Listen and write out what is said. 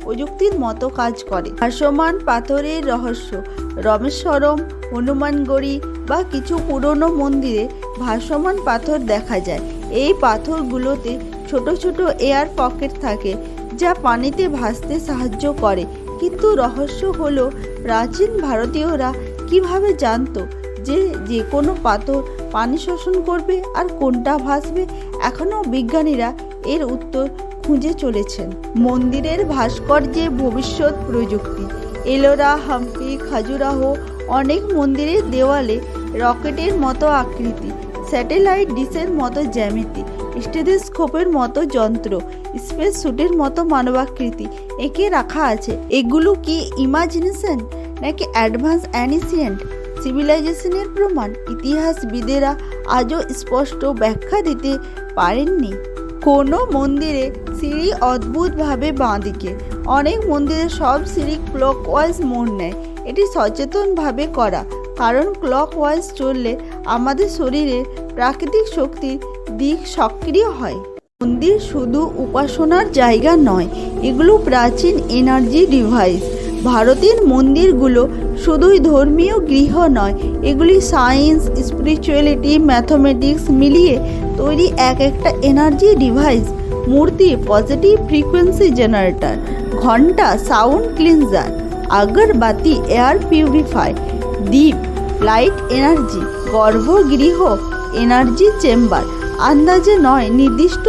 প্রযুক্তির মতো কাজ করে। ভাসমান পাথরের রহস্য, রমেশ্বরম, হনুমানগড়ি বা কিছু পুরনো মন্দিরে ভাসমান পাথর দেখা যায়। এই পাথরগুলোতে ছোট ছোট এয়ার পকেট থাকে, যা পানিতে ভাসতে সাহায্য করে। কিন্তু রহস্য হলো, প্রাচীন ভারতীয়রা কীভাবে জানতো যে যে কোনো পাথর পানি শোষণ করবে আর কোনটা ভাসবে? এখনও বিজ্ঞানীরা এর উত্তর খুঁজে চলেছেন। মন্দিরের ভাস্কর্যে ভবিষ্যৎ প্রযুক্তি। এলোরা, হাম্পি, খাজুরাহ অনেক মন্দিরের দেওয়ালে রকেটের মতো আকৃতি, স্যাটেলাইট ডিশের মতো জ্যামিতি, স্টেথোস্কোপের মতো যন্ত্র, স্পেস স্যুটের মতো মানবাকৃতি এঁকে রাখা আছে। এগুলো কি ইমাজিনেশন নাকি অ্যাডভান্স অ্যানিসিয়েন্ট সিভিলাইজেশনের প্রমাণ ইতিহাসবিদেরা আজও স্পষ্ট ব্যাখ্যা দিতে পারেননি। কোনো মন্দিরে সিঁড়ি অদ্ভুতভাবে বাঁদিকে। অনেক মন্দিরে সব সিঁড়ি ক্লক ক্লকওয়াইজ মোড় নেয়। এটি সচেতনভাবে করা, কারণ ক্লক ক্লকওয়াইজ চললে আমাদের শরীরে প্রাকৃতিক শক্তির দিক সক্রিয় হয়। মন্দির শুধু উপাসনার জায়গা নয়, এগুলো প্রাচীন এনার্জি ডিভাইস ভারতের মন্দিরগুলো শুধুই ধর্মীয় গৃহ নয়, এগুলি সায়েন্স স্পিরিচুয়ালিটি ম্যাথমেটিক্স মিলিয়ে তৈরি এক একটা এনার্জি ডিভাইস মূর্তি পজিটিভ ফ্রিকোয়েন্সি জেনারেটর ঘণ্টা সাউন্ড ক্লিনজার আগরবাতি এয়ার পিউরিফাই দ্বীপ লাইট এনার্জি গর্ভগৃহ এনার্জি চেম্বার আন্দাজে নয়, নির্দিষ্ট